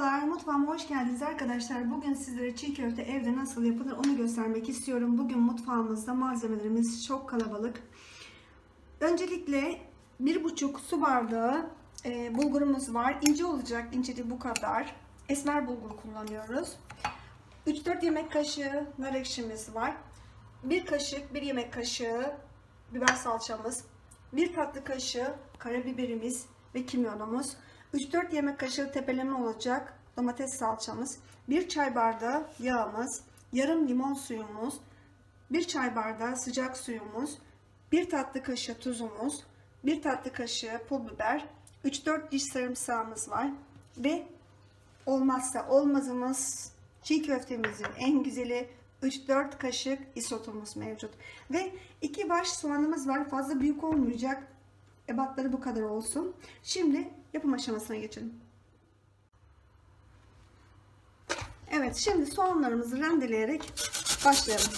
mutfağıma hoş geldiniz arkadaşlar. Bugün sizlere çiğ köfte evde nasıl yapılır onu göstermek istiyorum. Bugün mutfağımızda malzemelerimiz çok kalabalık. Öncelikle bir buçuk su bardağı e, bulgurumuz var. İnce olacak. İnceliği bu kadar. Esmer bulgur kullanıyoruz. 3-4 yemek kaşığı nar ekşimiz var. 1 kaşık, 1 yemek kaşığı biber salçamız. 1 tatlı kaşığı karabiberimiz ve kimyonumuz. 3-4 yemek kaşığı tepeleme olacak domates salçamız. 1 çay bardağı yağımız. Yarım limon suyumuz. 1 çay bardağı sıcak suyumuz. 1 tatlı kaşığı tuzumuz. 1 tatlı kaşığı pul biber. 3-4 diş sarımsağımız var. Ve olmazsa olmazımız çiğ köftemizin en güzeli 3-4 kaşık isotumuz mevcut. Ve 2 baş soğanımız var. Fazla büyük olmayacak. Ebatları bu kadar olsun. Şimdi yapım aşamasına geçelim. Evet şimdi soğanlarımızı rendeleyerek başlayalım.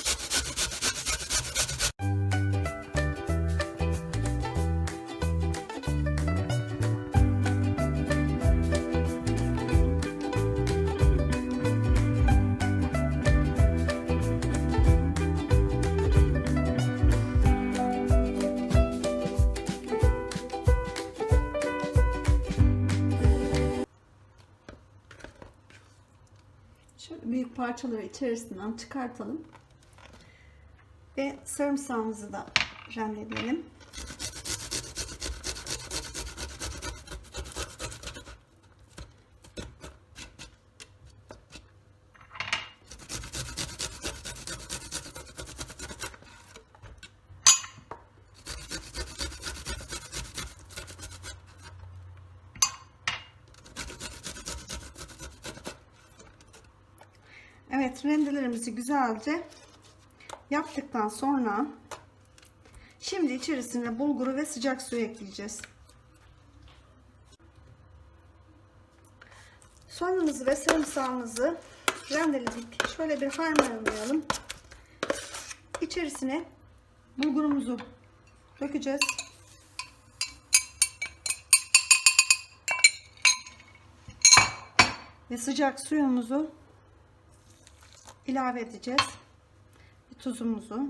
Parçaları içerisinden çıkartalım. Ve sarımsağımızı da rendeleyelim. Evet rendelerimizi güzelce yaptıktan sonra şimdi içerisine bulguru ve sıcak su ekleyeceğiz. Soğanımızı ve sarımsağımızı rendeledik. Şöyle bir harmanlayalım. İçerisine bulgurumuzu dökeceğiz. Ve sıcak suyumuzu ilave edeceğiz. Tuzumuzu.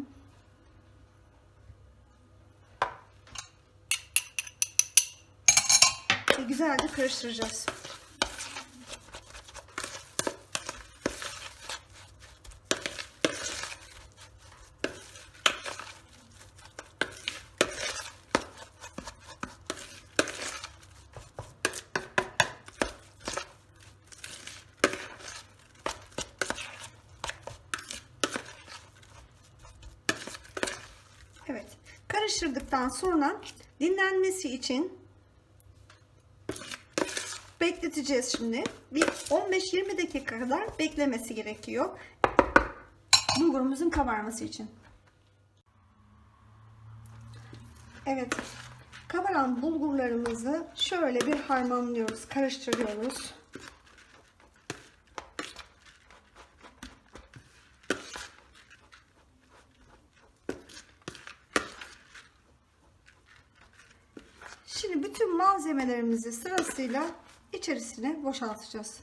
Ve güzelce karıştıracağız. Evet. Karıştırdıktan sonra dinlenmesi için bekleteceğiz şimdi. Bir 15-20 dakika kadar beklemesi gerekiyor. Bulgurumuzun kabarması için. Evet. Kabaran bulgurlarımızı şöyle bir harmanlıyoruz, karıştırıyoruz. Şimdi bütün malzemelerimizi sırasıyla içerisine boşaltacağız.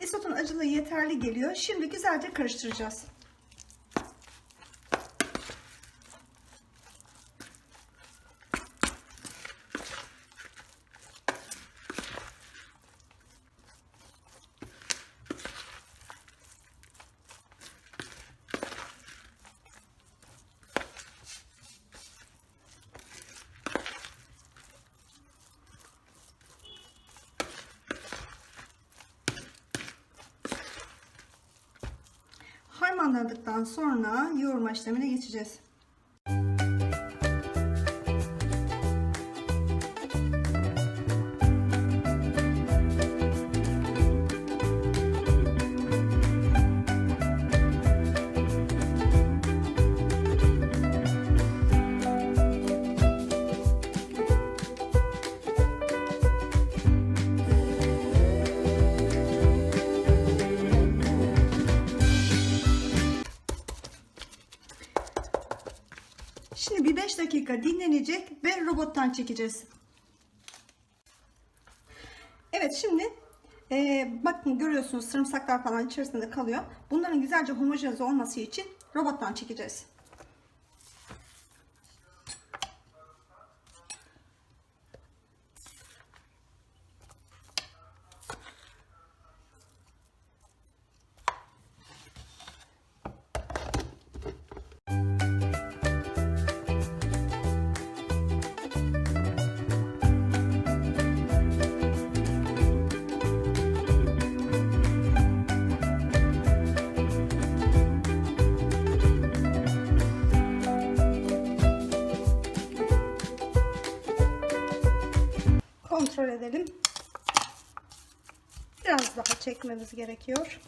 Isotun acılığı yeterli geliyor. Şimdi güzelce karıştıracağız. Harmanladıktan sonra yoğurma işlemine geçeceğiz. Şimdi bir 5 dakika dinlenecek ve robottan çekeceğiz. Evet şimdi e, bakın görüyorsunuz sarımsaklar falan içerisinde kalıyor. Bunların güzelce homojenize olması için robottan çekeceğiz. Kontrol edelim. Biraz daha çekmemiz gerekiyor.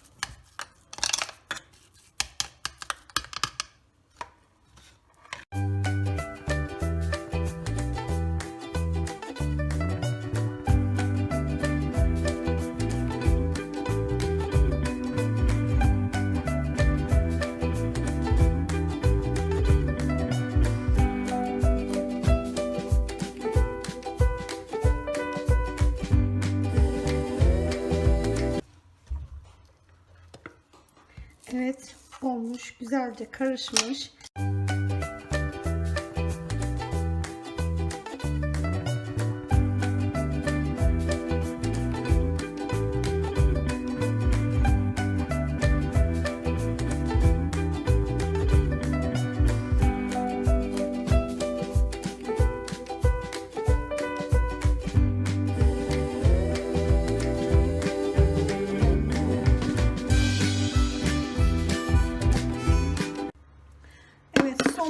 Güzelce karışmış.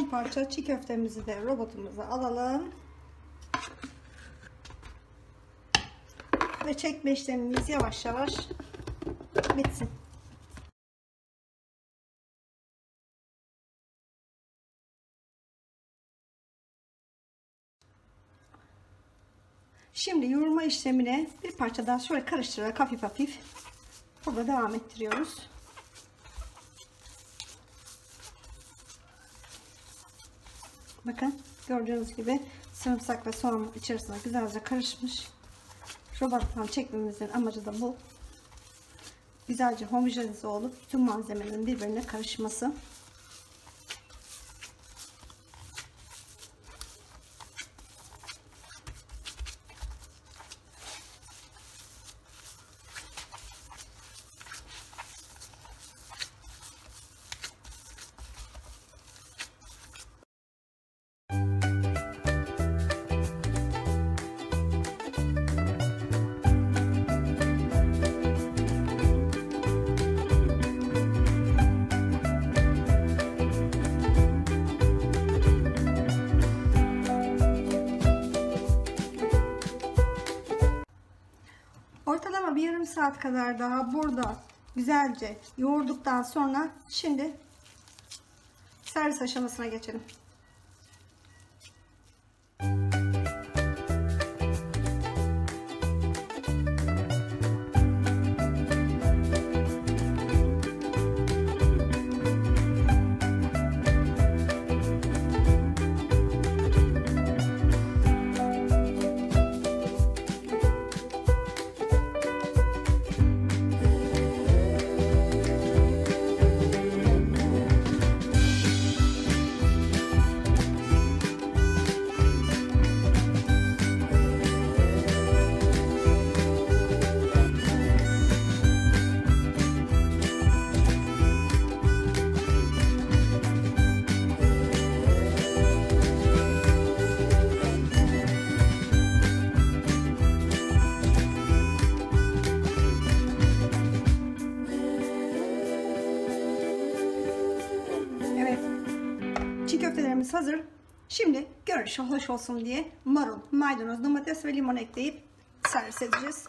Son parça çiğ köftemizi de robotumuza alalım. Ve çekme işlemimiz yavaş yavaş bitsin. Şimdi yoğurma işlemine bir parça daha şöyle karıştırarak hafif hafif burada devam ettiriyoruz. Bakın gördüğünüz gibi sarımsak ve soğan içerisine güzelce karışmış. Robottan çekmemizin amacı da bu. Güzelce homojenize olup tüm malzemelerin birbirine karışması. Saat kadar daha burada güzelce yoğurduktan sonra şimdi servis aşamasına geçelim. Yemeğimiz hazır. Şimdi görünüşü hoş olsun diye marul, maydanoz, domates ve limon ekleyip servis edeceğiz.